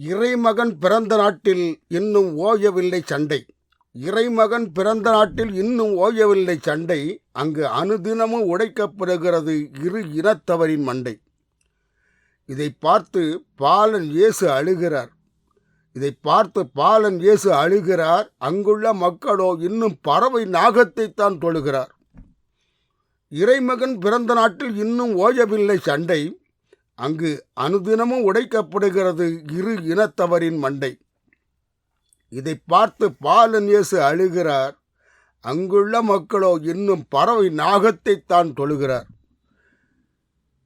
இறைமகன் பிறந்த நாட்டில் இன்னும் ஓயவில்லை சண்டை. இறைமகன் பிறந்த நாட்டில் இன்னும் ஓயவில்லை சண்டை. அங்கு அனுதினமும் உடைக்கப்படுகிறது இரு இனத்தவரின் மண்டை. இதை பார்த்து பாலன் இயேசு அழுகிறார். இதை பார்த்து பாலன் இயேசு அழுகிறார். அங்குள்ள மக்களோ இன்னும் பறவை நாகத்தைத்தான் தொழுகிறார். இறைமகன் பிறந்த நாட்டில் இன்னும் ஓயவில்லை சண்டை. அங்கு அனுதினமும் உடைக்கப்படுகிறது இரு இனத்தவரின் மண்டை. இதை பார்த்து பாலன் இயேசு அழுகிறார். அங்குள்ள மக்களோ இன்னும் பறவை நாகத்தை தான் தொழுகிறார்.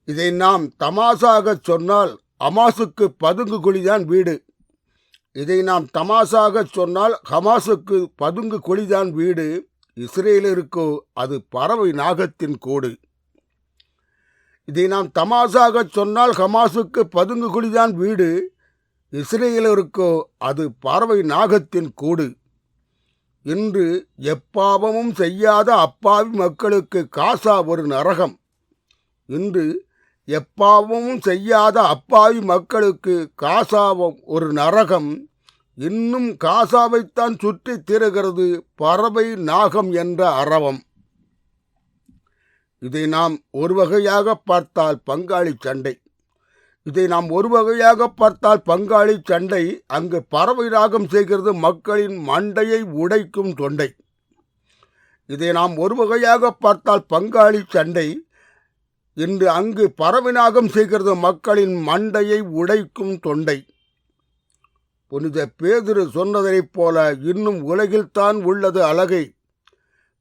இதை நாம் தமாசாக சொன்னால் அமாசுக்கு பதுங்கு குழிதான் வீடு. இதை நாம் தமாசாக சொன்னால் ஹமாசுக்கு பதுங்கு குழிதான் வீடு. இஸ்ரேலருக்கோ அது பறவை நாகத்தின் கூடு. இதை நாம் தமாசாக சொன்னால் ஹமாசுக்கு பதுங்கு குழிதான் வீடு இஸ்ரேலருக்கோ அது பறவை நாகத்தின் கூடு. இன்று எப்பாவமும் செய்யாத அப்பாவி மக்களுக்கு காசா ஒரு நரகம். இன்று எப்பாவமும் செய்யாத அப்பாவி மக்களுக்கு காசாவும் ஒரு நரகம். இன்னும் காசாவைத்தான் சுற்றி திரிகிறது பறவை நாகம் என்ற அரவம் இதை நாம் ஒரு வகையாக பார்த்தால் பங்காளி சண்டை. இதை நாம் ஒரு வகையாக பார்த்தால் பங்காளி சண்டை. அங்கு பறவை ராகம் செய்கிறது மக்களின் மண்டையை உடைக்கும் தொண்டை. இதை நாம் ஒரு வகையாக பார்த்தால் பங்காளி சண்டை. இன்று அங்கு பறவினாகம் செய்கிறது மக்களின் மண்டையை உடைக்கும் தொண்டை. புனித பேதிரு சொன்னதைப் போல இன்னும் உலகில்தான் உள்ளது அழகை.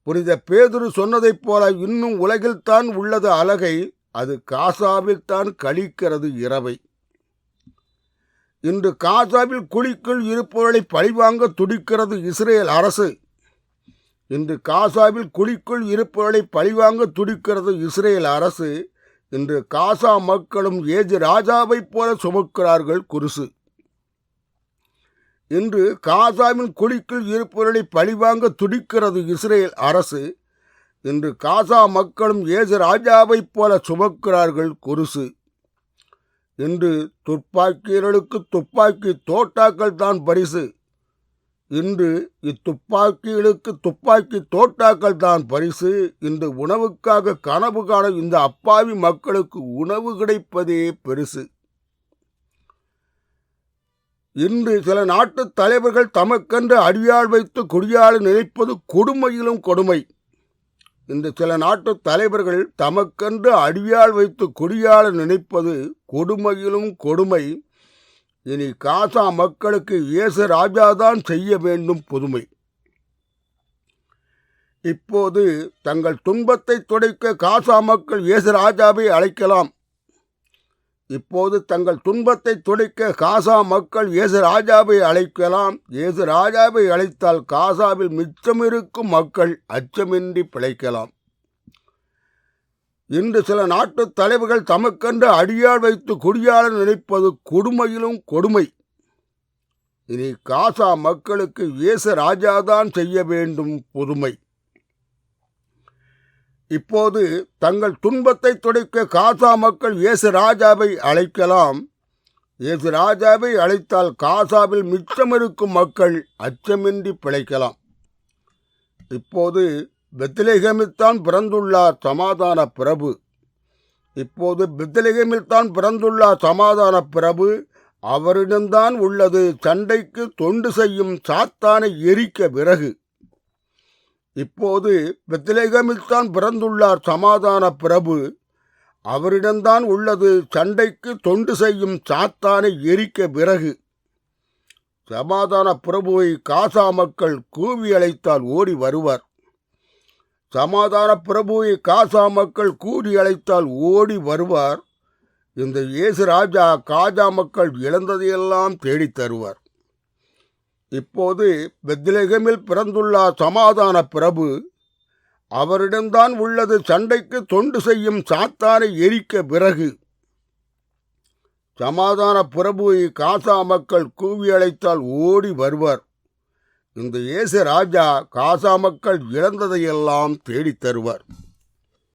புனித பேதுரு சொன்னதைப் போல இன்னும் உலகில்தான் உள்ளது அழகை அது காசாவில்தான் கழிக்கிறது இரவை. இன்று காசாவில் குழிக்குள் இருப்பவர்களை பழிவாங்க துடிக்கிறது இஸ்ரேல் அரசு. இன்று காசாவில் குழிக்குள் இருப்பவர்களை பழிவாங்க துடிக்கிறது இஸ்ரேல் அரசு. இன்று காசா மக்களும் ஏஜு ராஜாவைப் போல சுமக்கிறார்கள் குருசு. இன்று காசாவின் குழிக்குள் இருப்பவர்களை பழிவாங்க துடிக்கிறது இஸ்ரேல் அரசு. இன்று காசா மக்களும் ஏசு ராஜாவைப் போல சுமக்கிறார்கள் குருசு. இன்று துப்பாக்கியர்களுக்கு துப்பாக்கி தோட்டாக்கள் தான் பரிசு. இன்று இத்துப்பாக்கிகளுக்கு துப்பாக்கி தோட்டாக்கள் தான் பரிசு. இன்று உணவுக்காக கனவு காண இந்த அப்பாவி மக்களுக்கு உணவு கிடைப்பதே பெருசு. இன்று சில நாட்டு தலைவர்கள் தமக்கென்று அடியாள் வைத்து குடியாள் நினைப்பது கொடுமையிலும் கொடுமை. இந்த சில நாட்டு தலைவர்கள் தமக்கென்று அடியாள் வைத்து குடியாள் நினைப்பது கொடுமையிலும் கொடுமை. இனி காசா மக்களுக்கு இயேசு ராஜாதான் செய்ய வேண்டும் புதுமை. இப்போது தங்கள் துன்பத்தை துடைக்க காசா மக்கள் இயேசு ராஜாவை அழைக்கலாம். இப்போது தங்கள் துன்பத்தை துடைக்க காசா மக்கள் இயேசு ராஜாவை அழைக்கலாம். இயேசு ராஜாவை அழைத்தால் காசாவில் மிச்சமிருக்கும் மக்கள் அச்சமின்றி பிழைக்கலாம். இன்று சில நாட்டு தலைவர்கள் தமக்கென்று அடியாள் வைத்து குடியாள நினைப்பது கொடுமையிலும் கொடுமை. இனி காசா மக்களுக்கு இயேசு ராஜாதான் செய்ய வேண்டும் புதுமை. இப்போது தங்கள் துன்பத்தை துடைக்க காசா மக்கள் இயேசு ராஜாவை அழைக்கலாம். இயேசு ராஜாவை அழைத்தால் காசாவில் மிச்சமிருக்கும் மக்கள் அச்சமின்றி பிழைக்கலாம். இப்போது பெத்லேகமில்தான் பிறந்துள்ளார் சமாதான பிரபு. இப்போது பெத்லேகமில்தான் பிறந்துள்ளார் சமாதான பிரபு. அவரிடம்தான் உள்ளது சண்டைக்கு தொண்டு செய்யும் சாத்தானை எரிக்க விறகு. இப்போது பெத்திலேகமில்தான் பிறந்துள்ளார் சமாதான பிரபு. அவரிடம்தான் உள்ளது சண்டைக்கு தொண்டு செய்யும் சாத்தானை எரிக்க விறகு சமாதான பிரபுவை காசா மக்கள் கூவி அழைத்தால் ஓடி வருவார். சமாதான பிரபுவை காசா மக்கள் கூடி அழைத்தால் ஓடி வருவார். இந்த இயேசு ராஜா காஜா மக்கள் இழந்ததையெல்லாம் தேடித் தருவார். இப்போது பெத்லகமில் பிறந்துள்ள சமாதான பிரபு அவரிடம்தான் உள்ளது சண்டைக்கு தொண்டு செய்யும் சாத்தானை எரிக்க பிறகு சமாதான பிரபுவை காசா மக்கள் கூவி அழைத்தால் ஓடி வருவார். இந்த இயேசு ராஜா காசா மக்கள் இழந்ததையெல்லாம் தேடித் தருவார்.